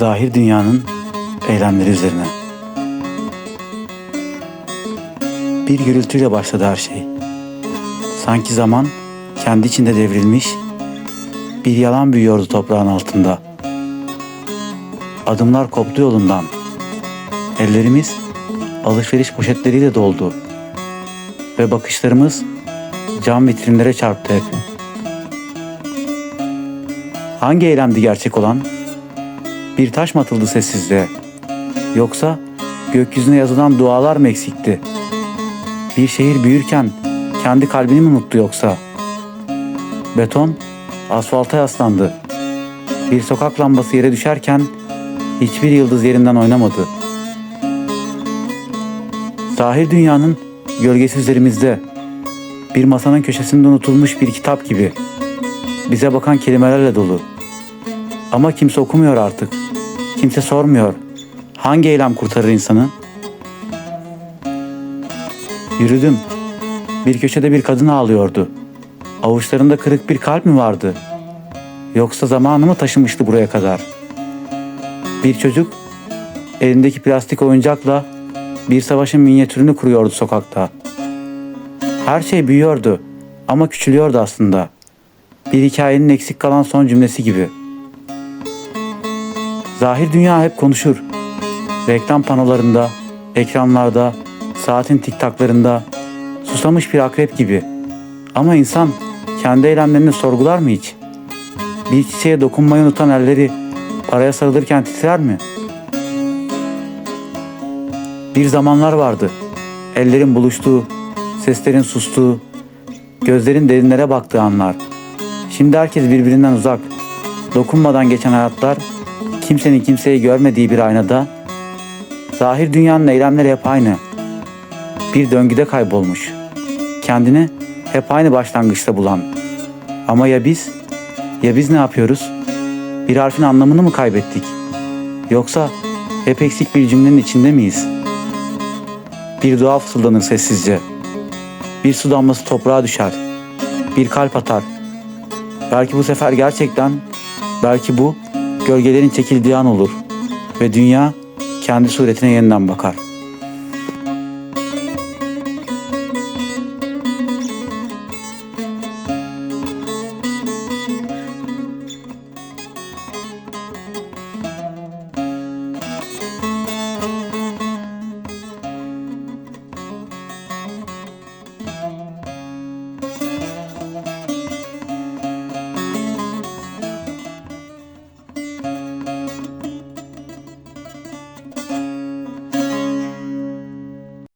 Zahir dünyanın eylemleri üzerine. Bir gürültüyle başladı her şey. Sanki zaman kendi içinde devrilmiş, bir yalan büyüyordu toprağın altında. Adımlar koptu yolundan. Ellerimiz alışveriş poşetleriyle doldu. Ve bakışlarımız cam vitrinlere çarptı hep. Hangi eylemdi gerçek olan? Bir taş mı atıldı sessizliğe? Yoksa gökyüzüne yazılan dualar mı eksikti? Bir şehir büyürken kendi kalbini mi unuttu yoksa? Beton asfalta yaslandı. Bir sokak lambası yere düşerken hiçbir yıldız yerinden oynamadı. Zahir dünyanın gölgesi üzerimizde. Bir masanın köşesinde unutulmuş bir kitap gibi. Bize bakan kelimelerle dolu. Ama kimse okumuyor artık. Kimse sormuyor. Hangi eylem kurtarır insanı? Yürüdüm. Bir köşede bir kadın ağlıyordu. Avuçlarında kırık bir kalp mi vardı? Yoksa zamanı mı taşımıştı buraya kadar? Bir çocuk elindeki plastik oyuncakla bir savaşın minyatürünü kuruyordu sokakta. Her şey büyüyordu ama küçülüyordu aslında. Bir hikayenin eksik kalan son cümlesi gibi. Zahir dünya hep konuşur. Reklam panolarında, ekranlarda, saatin tiktaklarında susamış bir akrep gibi. Ama insan kendi eylemlerini sorgular mı hiç? Bir çiçeğe dokunmayı unutan elleri paraya sarılırken titrer mi? Bir zamanlar vardı. Ellerin buluştuğu, seslerin sustuğu, gözlerin derinlere baktığı anlar. Şimdi herkes birbirinden uzak. Dokunmadan geçen hayatlar kimsenin kimseyi görmediği bir aynada zahir dünyanın eylemleri hep aynı. Bir döngüde kaybolmuş. Kendini hep aynı başlangıçta bulan. Ama ya biz? Ya biz ne yapıyoruz? Bir harfin anlamını mı kaybettik? Yoksa hep eksik bir cümlenin içinde miyiz? Bir dua fısıldanır sessizce. Bir su damlası toprağa düşer. Bir kalp atar. Belki bu sefer gerçekten, belki bu gölgelerin çekildiği an olur ve dünya kendi suretine yeniden bakar.''